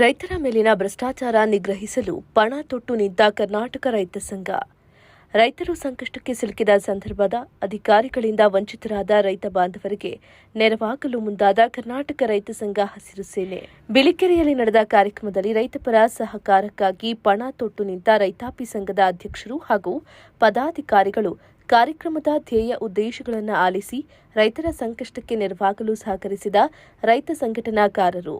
ರೈತರ ಮೇಲಿನ ಭ್ರಷ್ಟಾಚಾರ ನಿಗ್ರಹಿಸಲು ಪಣ ತೊಟ್ಟು ನಿಂತ ಕರ್ನಾಟಕ ರೈತ ಸಂಘ. ರೈತರು ಸಂಕಷ್ಟಕ್ಕೆ ಸಿಲುಕಿದ ಸಂದರ್ಭದ ಅಧಿಕಾರಿಗಳಿಂದ ವಂಚಿತರಾದ ರೈತ ಬಾಂಧವರಿಗೆ ನೆರವಾಗಲು ಮುಂದಾದ ಕರ್ನಾಟಕ ರೈತ ಸಂಘ ಹಸಿರು ಸೇನೆ. ಬಿಳಿಕೆರೆಯಲ್ಲಿ ನಡೆದ ಕಾರ್ಯಕ್ರಮದಲ್ಲಿ ರೈತಪರ ಸಹಕಾರಕ್ಕಾಗಿ ಪಣ ತೊಟ್ಟು ನಿಂತ ರೈತಾಪಿ ಸಂಘದ ಅಧ್ಯಕ್ಷರು ಹಾಗೂ ಪದಾಧಿಕಾರಿಗಳು ಕಾರ್ಯಕ್ರಮದ ಧ್ಯೇಯ ಉದ್ದೇಶಗಳನ್ನು ಆಲಿಸಿ ರೈತರ ಸಂಕಷ್ಟಕ್ಕೆ ನೆರವಾಗಲು ಸಹಕರಿಸಿದ ರೈತ ಸಂಘಟನಾಕಾರರು.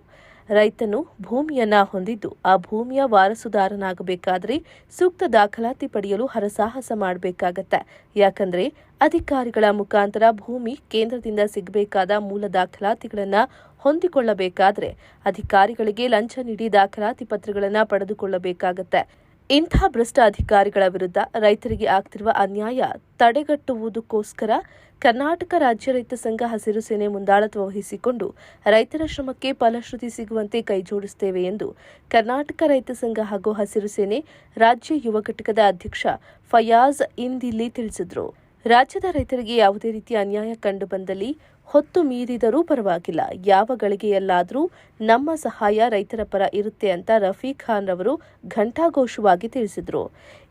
ರೈತನು ಭೂಮಿಯನ್ನ ಹೊಂದಿದ್ದು ಆ ಭೂಮಿಯ ವಾರಸುದಾರನಾಗಬೇಕಾದರೆ ಸೂಕ್ತ ದಾಖಲಾತಿ ಪಡೆಯಲು ಹರಸಾಹಸ ಮಾಡಬೇಕಾಗತ್ತೆ. ಯಾಕಂದ್ರೆ ಅಧಿಕಾರಿಗಳ ಮುಖಾಂತರ ಭೂಮಿ ಕೇಂದ್ರದಿಂದ ಸಿಗಬೇಕಾದ ಮೂಲ ದಾಖಲಾತಿಗಳನ್ನು ಹೊಂದಿಕೊಳ್ಳಬೇಕಾದ್ರೆ ಅಧಿಕಾರಿಗಳಿಗೆ ಲಂಚ ನೀಡಿ ದಾಖಲಾತಿ ಪತ್ರಗಳನ್ನು ಪಡೆದುಕೊಳ್ಳಬೇಕಾಗತ್ತೆ. ಇಂಥ ಭ್ರಷ್ಟ ಅಧಿಕಾರಿಗಳ ವಿರುದ್ಧ ರೈತರಿಗೆ ಆಗ್ತಿರುವ ಅನ್ಯಾಯ ತಡೆಗಟ್ಟುವುದಕ್ಕೋಸ್ಕರ ಕರ್ನಾಟಕ ರಾಜ್ಯ ರೈತ ಸಂಘ ಹಸಿರು ಸೇನೆ ಮುಂದಾಳತ್ವ ವಹಿಸಿಕೊಂಡು ರೈತರ ಶ್ರಮಕ್ಕೆ ಫಲಶ್ರುತಿ ಸಿಗುವಂತೆ ಕೈಜೋಡಿಸುತ್ತೇವೆ ಎಂದು ಕರ್ನಾಟಕ ರೈತ ಸಂಘ ಹಾಗೂ ಹಸಿರು ಸೇನೆ ರಾಜ್ಯ ಯುವ ಘಟಕದ ಅಧ್ಯಕ್ಷ ಫಯಾಜ್ ಇಂದಿಲ್ಲಿ ತಿಳಿಸಿದರು. ರಾಜ್ಯದ ರೈತರಿಗೆ ಯಾವುದೇ ರೀತಿಯ ಅನ್ಯಾಯ ಕಂಡು ಬಂದಲ್ಲಿ ಹೊತ್ತು ಮೀರಿದರೂ ಪರವಾಗಿಲ್ಲ. ಯಾವ ಗಳಿಗೆಯಲ್ಲಾದರೂ ನಮ್ಮ ಸಹಾಯ ರೈತರ ಪರ ಇರುತ್ತೆ ಅಂತ ರಫೀಕ್ ಖಾನ್ ರವರು ಘಂಟಾಘೋಷವಾಗಿ ತಿಳಿಸಿದರು.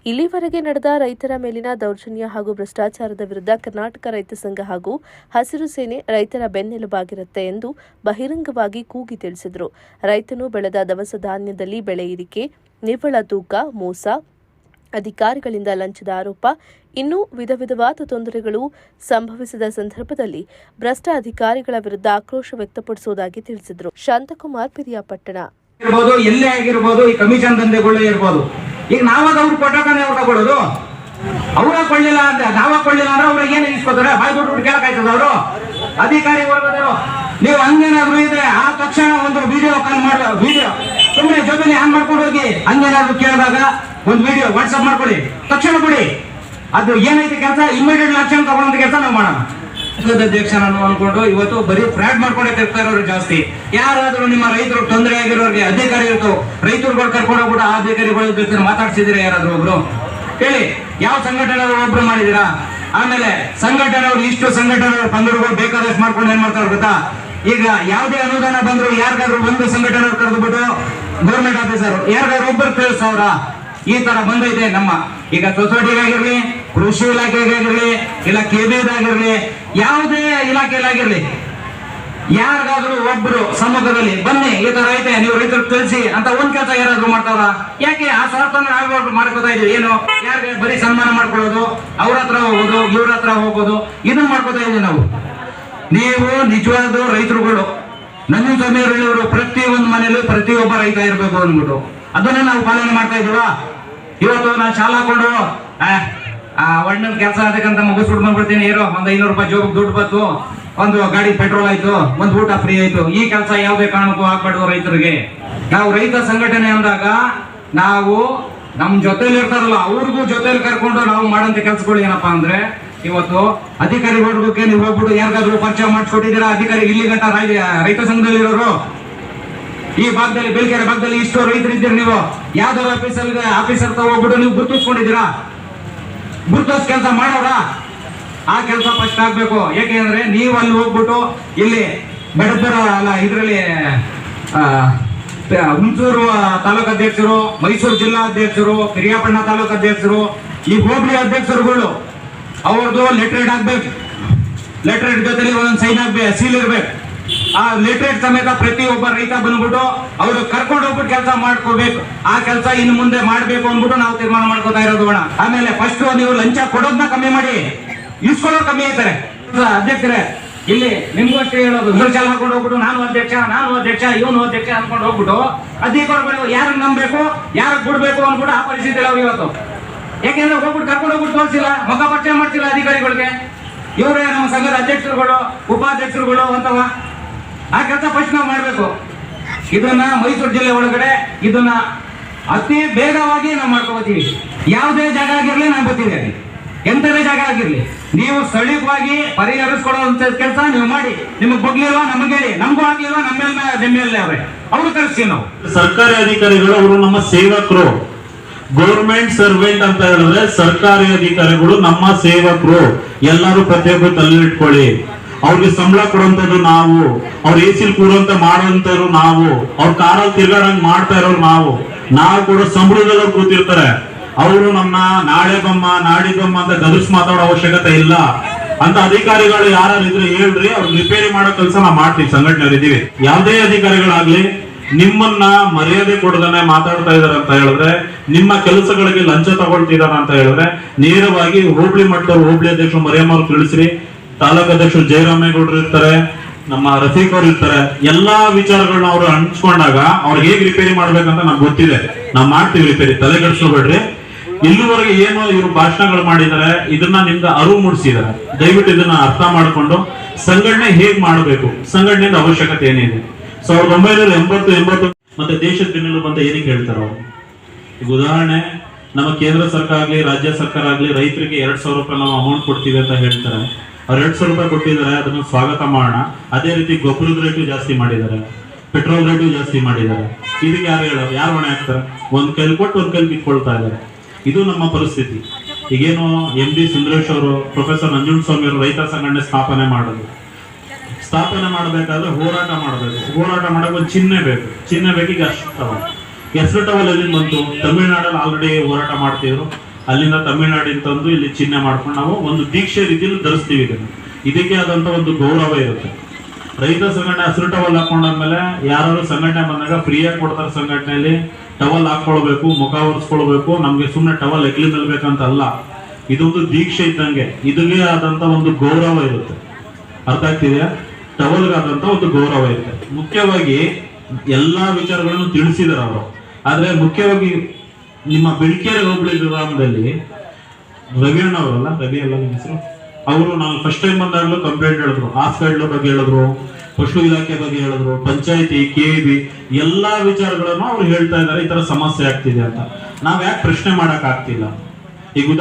ಇಲ್ಲಿವರೆಗೆ ನಡೆದ ರೈತರ ಮೇಲಿನ ದೌರ್ಜನ್ಯ ಹಾಗೂ ಭ್ರಷ್ಟಾಚಾರದ ವಿರುದ್ಧ ಕರ್ನಾಟಕ ರೈತ ಸಂಘ ಹಾಗೂ ಹಸಿರು ಸೇನೆ ರೈತರ ಬೆನ್ನೆಲುಬಾಗಿರುತ್ತೆ ಎಂದು ಬಹಿರಂಗವಾಗಿ ಕೂಗಿ ತಿಳಿಸಿದರು. ರೈತನು ಬೆಳೆದ ದವಸ ಧಾನ್ಯದಲ್ಲಿ ಬೆಳೆ ಇರಿಕೆ, ನಿವ್ವಳ ತೂಕ, ಮೋಸ ಅಧಿಕಾರಿಗಳಿಂದ ಲಂಚದ ಆರೋಪ. ಇನ್ನೂ ವಿಧ ವಿಧವಾದ ತೊಂದರೆಗಳು ಸಂಭವಿಸಿದ ಸಂದರ್ಭದಲ್ಲಿ ಭ್ರಷ್ಟ ಅಧಿಕಾರಿಗಳ ವಿರುದ್ಧ ಆಕ್ರೋಶ ವ್ಯಕ್ತಪಡಿಸುವುದಾಗಿ ತಿಳಿಸಿದರು. ಶಾಂತಕುಮಾರ್ ಪಿರಿಯಾಪಟ್ಟಣ ಇರ್ಬೋದು ಎಲ್ಲೇ ಆಗಿರ್ಬೋದು, ಈ ಕಮಿಷನ್ ದಂಧೆಗಳೇ ಇರ್ಬೋದು. ಈಗ ನಾವಾಗ ಅವ್ರು ಕೊಟ್ಟಾಕನೆ ಅವ್ರು ತಗೊಳ್ಳೋದು ಅವ್ರ ಕೊಳ್ಳಿಲ್ಲ ಅಂತ ನಾವ ಕೊಳ್ಳಿಲ್ಲ ಅಂದ್ರೆ ಅವ್ರಿಗೆ ಏನ್ ಇಸ್ಕೋತಾರೆ ಬಾಯ್ ಬಿಟ್ಟು ಕೇಳಕಾಯ್ತದ ಅವರು? ಅಧಿಕಾರಿ ವರ್ಗದವರು. ನೀವು ಹಂಗೇನಾದ್ರು ಇದ್ರೆ ಆ ತಕ್ಷಣ ಒಂದು ವಿಡಿಯೋ ಕಾಲ್ ಮಾಡ ವಿಡಿಯೋ ಸುಮ್ಮನೆ ಜೊತೆ ಹ್ಯಾಂಗ್ ಮಾಡ್ಕೊಂಡು ಹೋಗಿ ಹಂಗೇನಾದ್ರು ಕೇಳಿದಾಗ ಒಂದು ವಿಡಿಯೋ ವಾಟ್ಸಪ್ ಮಾಡ್ಕೊಳ್ಳಿ. ತಕ್ಷಣ ಕೊಡಿ. ಅದು ಏನೈತೆ ಕೆಲಸ? ಇಮಿಡಿಯೇಟ್ ಆಕ್ಷನ್ ತಗೊಳ್ಳೋಂತ ಕೆಲಸ ನಾವು ಮಾಡೋಣ. ಅಧ್ಯಕ್ಷ ನಾನು ಅನ್ಕೊಂಡು ಇವತ್ತು ಬರೀ ಫ್ರಾಡ್ ಮಾಡ್ಕೊಂಡೇ ತಿರ್ತಾ ಇರೋರು ಜಾಸ್ತಿ. ಯಾರಾದ್ರೂ ನಿಮ್ಮ ರೈತರು ತೊಂದರೆ ಆಗಿರೋರಿಗೆ ಅಧಿಕಾರಿ ಇರ್ತವೆ ರೈತರುಗಳು ಕರ್ಕೊಂಡು ಹೋಗ್ಬಿಟ್ಟು ಆ ಅಧಿಕಾರಿಗಳ ಜೊತೆ ಮಾತಾಡ್ಸಿದಿರ ಯಾರಾದ್ರೂ ಒಬ್ರು? ಹೇಳಿ, ಯಾವ ಸಂಘಟನೆ ಒಬ್ರು ಮಾಡಿದಿರಾ ಆಮೇಲೆ ಸಂಘಟನೆಯವರು ಇಷ್ಟು ಸಂಘಟನೆ ಪಂಗಡಗಳು ಬೇಕಾದಷ್ಟು ಮಾಡ್ಕೊಂಡು ಏನ್ ಮಾಡ್ತಾರ ಗೊತ್ತಾ? ಈಗ ಯಾವುದೇ ಅನುದಾನ ಬಂದ್ರು ಯಾರಿಗಾದ್ರೂ ಒಂದು ಸಂಘಟನೆ ಕರೆದುಬಿಟ್ಟು ಗೌರ್ಮೆಂಟ್ ಆಫೀಸರ್ ಯಾರಿಗಾದ್ರು ಒಬ್ಬರು ತಿಳಿಸವ್ರ ಈ ತರ ಬಂದೈತೆ ನಮ್ಮ. ಈಗ ಸೊಸೈಟಿಗಾಗಿರ್ಲಿ ಕೃಷಿ ಇಲಾಖೆಗಾಗಿರ್ಲಿ ಇಲ್ಲ ಕೆಬಿದಾಗಿರ್ಲಿ ಯಾವುದೇ ಇಲಾಖೆಲಾಗಿರ್ಲಿ ಯಾರಿಗಾದ್ರೂ ಒಬ್ರು ಸಮುದ್ರದಲ್ಲಿ ಬನ್ನಿ, ಈ ತರ ಐತೆ, ನೀವು ರೈತರು ತಿಳಿಸಿ ಅಂತ ಒಂದ್ ಕೆಲಸ ಯಾರಾದ್ರೂ ಮಾಡ್ತಾರಾ ಯಾಕೆ ಆ ಸ್ವಾರ್ಥನ ನಾವ್ ಮಾಡ್ಕೋತಾ ಇದೀವಿ? ಏನು? ಯಾರಿಗೆ ಬರೀ ಸನ್ಮಾನ ಮಾಡ್ಕೊಳ್ಳೋದು, ಅವ್ರ ಹತ್ರ ಹೋಗೋದು, ಇವ್ರ ಹತ್ರ ಹೋಗೋದು, ಇದನ್ನ ಮಾಡ್ಕೋತಾ ಇದೀವಿ ನಾವು. ನೀವು ನಿಜವಾದ ರೈತರುಗಳು ನಂಜು ಸ್ವಾಮಿಯವರು ಪ್ರತಿ ಒಂದು ಮನೇಲಿ ಪ್ರತಿಯೊಬ್ಬ ರೈತ ಇರಬೇಕು ಅಂದ್ಬಿಟ್ಟು. ಅದನ್ನ ನಾವು ಪಾಲನೆ ಮಾಡ್ತಾ ಇದೀವಾ ಇವತ್ತು ನಾನು ಶಾಲಾ ಆ ಒಣ್ಣನ್ ಕೆಲಸ ಅದಕ್ಕಂತ ಮುಗಿಸ್ಬಿಟ್ಟು ಬಂದ್ಬಿಡ್ತೀನಿ. ಇರೋ, ಒಂದು ಐನೂರು ರೂಪಾಯಿ ಜೋಬ್ ದುಡ್ಡು ಬಂತು. ಒಂದು ಗಾಡಿ ಪೆಟ್ರೋಲ್ ಆಯ್ತು. ಒಂದು ಊಟ ಫ್ರೀ ಆಯ್ತು. ಈ ಕೆಲಸ ಯಾವುದೇ ಕಾರಣಕ್ಕೂ ಆಗ್ಬಾರ್ದು ರೈತರಿಗೆ. ನಾವು ರೈತ ಸಂಘಟನೆ ಅಂದಾಗ ನಾವು ನಮ್ಮ ಜೊತೆಲಿ ಇರ್ತಾರಲ್ಲ, ಅವ್ರಿಗೂ ಜೊತೆಲಿ ಕರ್ಕೊಂಡು ನಾವು ಮಾಡೋಂಥ ಕೆಲಸಗಳು ಏನಪ್ಪಾ ಅಂದ್ರೆ ಇವತ್ತು ಅಧಿಕಾರಿ ವರ್ಗಕ್ಕೆ ನೀವು ಹೋಗ್ಬಿಟ್ಟು ಯಾರಿಗಾದ್ರೂ ಪರಿಚಯ ಮಾಡಿಸ್ಕೊಟ್ಟಿದ್ದೀರಾ? ಅಧಿಕಾರಿ ಇಲ್ಲಿ ಗಂಟ ರೈತ ರೈತ ಸಂಘದಲ್ಲಿರೋರು ಈ ಭಾಗದಲ್ಲಿ ಬೇಲ್ಕೆರೆ ಭಾಗದಲ್ಲಿ ಇಷ್ಟು ರೈತರು ಇದ್ದೀರಿ ನೀವು. ಯಾವ್ದಾದ್ರು ಆಫೀಸರ್ ಆಫೀಸರ್ ಹೋಗ್ಬಿಟ್ಟು ನೀವು ಗುರುತಿಸ್ಕೊಂಡಿದ್ದೀರಾ? ಗುರುತಿಸ್ ಕೆಲಸ ಮಾಡೋರ? ಆ ಕೆಲಸ ಫಸ್ಟ್ ಆಗ್ಬೇಕು. ಯಾಕೆಂದ್ರೆ ನೀವು ಅಲ್ಲಿ ಹೋಗ್ಬಿಟ್ಟು ಇಲ್ಲಿ ಬೆಡದರ ಅಲ್ಲ, ಇದರಲ್ಲಿ ಹುಣಸೂರು ತಾಲೂಕು ಅಧ್ಯಕ್ಷರು, ಮೈಸೂರು ಜಿಲ್ಲಾ ಅಧ್ಯಕ್ಷರು ಪಿರಿಯಾಪಣ್ಣ ತಾಲೂಕು ಅಧ್ಯಕ್ಷರು, ಈ ಹೋಬಳಿ ಅಧ್ಯಕ್ಷರುಗಳು ಅವ್ರದ್ದು ಲೆಟ್ರೇಟ್ ಆಗ್ಬೇಕು. ಲೆಟ್ರೇಟ್ ಜೊತೆ ಒಂದೊಂದು ಸೈನ್ ಆಗ್ಬೇಕು ಸೀಲ್ ಇರ್ಬೇಕು. ಆ ಲೆಟ್ರೇಟ್ ಸಮೇತ ಒಬ್ಬ ರೈತ ಬಂದ್ಬಿಟ್ಟು ಅವರು ಕರ್ಕೊಂಡು ಹೋಗ್ಬಿಟ್ಟು ಕೆಲಸ ಮಾಡ್ಕೋಬೇಕು. ಆ ಕೆಲಸ ಇನ್ನು ಮುಂದೆ ಮಾಡ್ಬೇಕು ಅಂದ್ಬಿಟ್ಟು ನಾವು ತೀರ್ಮಾನ ಮಾಡ್ಕೋತಾ ಇರೋದು ಅಣ್ಣ. ಆಮೇಲೆ ಫಸ್ಟ್ ನೀವು ಲಂಚ ಕೊಡೋದನ್ನ ಕಮ್ಮಿ ಮಾಡಿ. ಇಸ್ಕೊಳ್ಳೋ ಕಮ್ಮಿ ಐತಾರೆ ಅಧ್ಯಕ್ಷರೇ, ಇಲ್ಲಿ ನಿಮ್ಗೂ ಅಷ್ಟೇ ಹೇಳೋದು. ಚಾಲ ಹಾಕೊಂಡು ಹೋಗ್ಬಿಟ್ಟು ನಾನು ಅಧ್ಯಕ್ಷ ನಾನು ಅಧ್ಯಕ್ಷ, ಇವನು ಅಧ್ಯಕ್ಷ ಅನ್ಕೊಂಡು ಹೋಗ್ಬಿಟ್ಟು ಅಧಿಕಾರಿಗಳು ಯಾರನ್ನ ನಂಬಬೇಕು, ಯಾರು ಬಿಡ್ಬೇಕು ಅಂದ್ಬಿಟ್ಟು ಆ ಪರಿಸ್ಥಿತಿ ನಾವು ಇವತ್ತು. ಯಾಕೆಂದ್ರೆ ಹೋಗ್ಬಿಟ್ಟು ಕರ್ಕೊಂಡು ಹೋಗ್ಬಿಟ್ಟು ತೋರಿಸಿಲ್ಲ, ಮುಖ ಪರಿಚಯ ಮಾಡ್ತಿಲ್ಲ ಅಧಿಕಾರಿಗಳಿಗೆ. ಇವರೇ ನಮ್ಮ ಸಂಘದ ಅಧ್ಯಕ್ಷರುಗಳು, ಉಪಾಧ್ಯಕ್ಷರುಗಳು ಅಂತವ. ಆ ಕೆಲಸ ಫಸ್ಟ್ ಮಾಡಬೇಕು. ಇದನ್ನ ಮೈಸೂರು ಜಿಲ್ಲೆ ಒಳಗಡೆ ಇದನ್ನ ಅತಿ ಬೇಗವಾಗಿ ನಾವು ಮಾಡ್ಕೋತೀವಿ ಯಾವುದೇ ಜಾಗ ಆಗಿರಲಿ ನಾನು ಬರ್ತಿದ್ದೇನೆ ಎಂಥದೇ ಜಾಗ ಆಗಿರಲಿ. ನೀವು ಸ್ಥಳೀಯವಾಗಿ ಪರಿಹರಿಸ್ಕೊಳ್ಳುವಂತ ಕೆಲಸ ನೀವು ಮಾಡಿ. ನಿಮಗೆ ಬಗ್ಲಿಲ್ವಾ ನಮಗೆ ಹೇಳಿ. ನಮಗೂ ಆಗ್ಲಿಲ್ವಾ ನಮ್ಮ ಮೇಲೆ ಅವ್ರೆ ಅವ್ರು ಕಳಿಸ್ತೀವಿ ನಾವು. ಸರ್ಕಾರಿ ಅಧಿಕಾರಿಗಳು, ಅವರು ನಮ್ಮ ಸೇವಕರು. ಗೌರ್ಮೆಂಟ್ ಸರ್ವೆಂಟ್ ಅಂತ ಹೇಳಿದ್ರೆ ಸರ್ಕಾರಿ ಅಧಿಕಾರಿಗಳು ನಮ್ಮ ಸೇವಕರು. ಎಲ್ಲರೂ ಪ್ರತಿಯೊಬ್ಬರು ತಲೆಯಿಟ್ಕೊಳ್ಳಿ ಅವ್ರಿಗೆ ಸಂಬಳ ಕೊಡುವಂತದ್ದು ನಾವು. ಅವ್ರ ಎ ಸಿಲ್ ಕೂರುವಂತ ಮಾಡುವಂತರು ನಾವು. ಅವ್ರ ಕಾರಲ್ಲಿ ತಿರ್ಗಾಡಂಗ್ ಮಾಡ್ತಾ ಇರೋರು ನಾವು. ನಾವು ಕೂಡ ಸಂಬಳದಲ್ಲೂ ಕೂತಿರ್ತಾರೆ. ಅವರು ನಮ್ಮ ನಾಳೆ ಬಮ್ಮ ನಾಡಿದ್ದಮ್ಮ ಅಂತ ಗದರ್ಸ್ ಮಾತಾಡೋ ಅವಶ್ಯಕತೆ ಇಲ್ಲ. ಅಂತ ಅಧಿಕಾರಿಗಳು ಯಾರು ಇದ್ರೆ ಹೇಳ್ರಿ, ಅವ್ರು ರಿಪೇರಿ ಮಾಡೋ ಕೆಲಸ ನಾವು ಮಾಡ್ತೀವಿ ಸಂಘಟನೆ ಯಾವುದೇ ಅಧಿಕಾರಿಗಳಾಗ್ಲಿ. ನಿಮ್ಮನ್ನ ಮರ್ಯಾದೆ ಕೊಡದನೆ ಮಾತಾಡ್ತಾ ಇದಾರೆ ಅಂತ ಹೇಳಿದ್ರೆ, ನಿಮ್ಮ ಕೆಲಸಗಳಿಗೆ ಲಂಚ ತಗೊಳ್ತಿದಾರ ಅಂತ ಹೇಳಿದ್ರೆ, ನೇರವಾಗಿ ಹೋಬಳಿ ಮಟ್ಟದವ್ರು ಹೋಬಳಿ ಅಧ್ಯಕ್ಷರು ಮರಿಯಮ್ಮವ್ರು ತಿಳಿಸ್ರಿ. ತಾಲೂಕು ಅಧ್ಯಕ್ಷರು ಜಯರಾಮೇಗೌಡರು ಇರ್ತಾರೆ, ನಮ್ಮ ರಫೀಕ್ ಅವ್ರು ಇರ್ತಾರೆ. ಎಲ್ಲಾ ವಿಚಾರಗಳನ್ನ ಅವ್ರು ಹಂಚ್ಕೊಂಡಾಗ ಅವ್ರಿಗೆ ಹೇಗ್ ರಿಪೇರಿ ಮಾಡ್ಬೇಕಂತ ನಮ್ಗೆ ಗೊತ್ತಿದೆ. ನಾವ್ ಮಾಡ್ತೀವಿ ರಿಪೇರಿ ತಲೆ ಕೆಡಿಸ್ಕೋಬೇಡ್ರಿ. ಇಲ್ಲಿವರೆಗೆ ಏನು ಇವರು ಭಾಷಣಗಳು ಮಾಡಿದ್ದಾರೆ, ಇದನ್ನ ನಿಮ್ಗೆ ಅರಿವು ಮೂಡಿಸಿದ್ದಾರೆ. ದಯವಿಟ್ಟು ಇದನ್ನ ಅರ್ಥ ಮಾಡ್ಕೊಂಡು ಸಂಘಟನೆ ಹೇಗ್ ಮಾಡಬೇಕು, ಸಂಘಟನೆಯಿಂದ ಅವಶ್ಯಕತೆ ಏನಿದೆ? ಸಾವಿರದ ಒಂಬೈನೂರ ಎಂಬತ್ತು ಎಂಬತ್ತು ಮತ್ತೆ ದೇಶದ ಬೆನ್ನೆಲುಬು ಅಂತ ಏನಕ್ಕೆ ಹೇಳ್ತಾರೋ ಈಗ ಉದಾಹರಣೆ, ನಮ್ಮ ಕೇಂದ್ರ ಸರ್ಕಾರ ಆಗ್ಲಿ, ರಾಜ್ಯ ಸರ್ಕಾರ ಆಗ್ಲಿ ರೈತರಿಗೆ ಎರಡ್ ಸಾವಿರ ರೂಪಾಯಿ ನಾವು ಅಮೌಂಟ್ ಕೊಡ್ತೀವಿ ಅಂತ ಹೇಳ್ತಾರೆ. ಅವ್ರು ಎರಡ್ ಸಾವಿರ ರೂಪಾಯಿ ಕೊಟ್ಟಿದ್ದಾರೆ, ಅದನ್ನು ಸ್ವಾಗತ ಮಾಡೋಣ. ಅದೇ ರೀತಿ ಗೊಬ್ಬರದ ರೇಟು ಜಾಸ್ತಿ ಮಾಡಿದ್ದಾರೆ. ಪೆಟ್ರೋಲ್ ರೇಟು ಜಾಸ್ತಿ ಮಾಡಿದ್ದಾರೆ. ಇದಕ್ಕೆ ಯಾರು ಹೇಳೋರು? ಯಾರು ಹೊಣೆ ಹಾಕ್ತಾರೆ? ಒಂದ್ ಕೈಲಿ ಕೊಟ್ಟು ಒಂದ್ ಕೈಲಿ ಬಿಟ್ಕೊಳ್ತಾ ಇದ್ದಾರೆ. ಇದು ನಮ್ಮ ಪರಿಸ್ಥಿತಿ. ಈಗೇನು ಎಂ ಡಿ ಸುಂದರೇಶ್ ಅವರು ಪ್ರೊಫೆಸರ್ ನಂಜುಂಡಸ್ವಾಮಿ ಅವರು ರೈತ ಸಂಘಟನೆ ಸ್ಥಾಪನೆ ಮಾಡೋದು. ಸ್ಥಾಪನೆ ಮಾಡಬೇಕಾದ್ರೆ ಹೋರಾಟ ಮಾಡಬೇಕು. ಹೋರಾಟ ಮಾಡಕ್ಕೆ ಒಂದು ಚಿಹ್ನೆ ಬೇಕು. ಚಿಹ್ನೆ ಬೇಕು, ಈಗ ಟವಲ್ ಹೆಸರು ಟವಲ್ ಅಲ್ಲಿ ಬಂತು? ತಮಿಳ್ನಾಡಲ್ಲಿ ಆಲ್ರೆಡಿ ಹೋರಾಟ ಮಾಡ್ತಿದ್ರು. ಅಲ್ಲಿಂದ ತಮಿಳ್ನಾಡಿನ ತಂದು ಇಲ್ಲಿ ಚಿಹ್ನೆ ಮಾಡ್ಕೊಂಡು ನಾವು ಒಂದು ದೀಕ್ಷೆ ರೀತಿಯಲ್ಲಿ ಧರಿಸ್ತೀವಿ ಇದನ್ನು. ಇದಕ್ಕೆ ಆದಂತ ಒಂದು ಗೌರವ ಇರುತ್ತೆ. ರೈತ ಸಂಘಟನೆ ಹಸಿರು ಟವಲ್ ಹಾಕೊಂಡಾದ್ಮೇಲೆ ಯಾರು ಸಂಘಟನೆ ಬಂದಾಗ ಫ್ರೀಯಾಗಿ ಕೊಡ್ತಾರೆ ಸಂಘಟನೆಯಲ್ಲಿ. ಟವಲ್ ಹಾಕೊಳ್ಬೇಕು, ಮುಖ ಒರೆಸ್ಕೊಳ್ಬೇಕು. ನಮ್ಗೆ ಸುಮ್ಮನೆ ಟವಲ್ ಎಗ್ಲಿ ನಿಲ್ಬೇಕಂತ ಅಲ್ಲ ಇದೊಂದು ದೀಕ್ಷೆ ಇದ್ದಂಗೆ. ಇದಕ್ಕೆ ಆದಂತ ಒಂದು ಗೌರವ ಇರುತ್ತೆ. ಅರ್ಥ ಆಗ್ತಿದೆಯಾ? ಟವಲ್ಗಾದಂತ ಒಂದು ಗೌರವ ಇರುತ್ತೆ ಮುಖ್ಯವಾಗಿ ಎಲ್ಲಾ ವಿಚಾರಗಳನ್ನು ತಿಳಿಸಿದಾರೆ ಅವರು. ಆದ್ರೆ ಮುಖ್ಯವಾಗಿ ನಿಮ್ಮ ಬೆಳ್ಕೆರೆ ಹೋಬಳಿ ಗ್ರಾಮದಲ್ಲಿ ರವಿ ಅಣ್ಣ ಅವರಲ್ಲ, ರವಿ ಅಲ್ಲ ನಿಮ್ಮ ಹೆಸರು? ಅವರು ನಾನು ಫಸ್ಟ್ ಟೈಮ್ ಬಂದಾಗಲೂ ಕಂಪ್ಲೇಂಟ್ ಹೇಳಿದ್ರು. ಹಾಸ್ಪಿಟ್ಲ್ ಬಗ್ಗೆ ಹೇಳಿದ್ರು, ಪಶು ಇಲಾಖೆ ಬಗ್ಗೆ ಹೇಳಿದ್ರು, ಪಂಚಾಯತಿ ಕೆ ಬಿ ಎಲ್ಲಾ ವಿಚಾರಗಳನ್ನು ಅವ್ರು ಹೇಳ್ತಾ ಇದ್ದಾರೆ. ಈ ತರ ಸಮಸ್ಯೆ ಆಗ್ತಿದೆ ಅಂತ. ನಾವ್ ಯಾಕೆ ಪ್ರಶ್ನೆ ಮಾಡಕ್ ಆಗ್ತಿಲ್ಲ. ಈಗ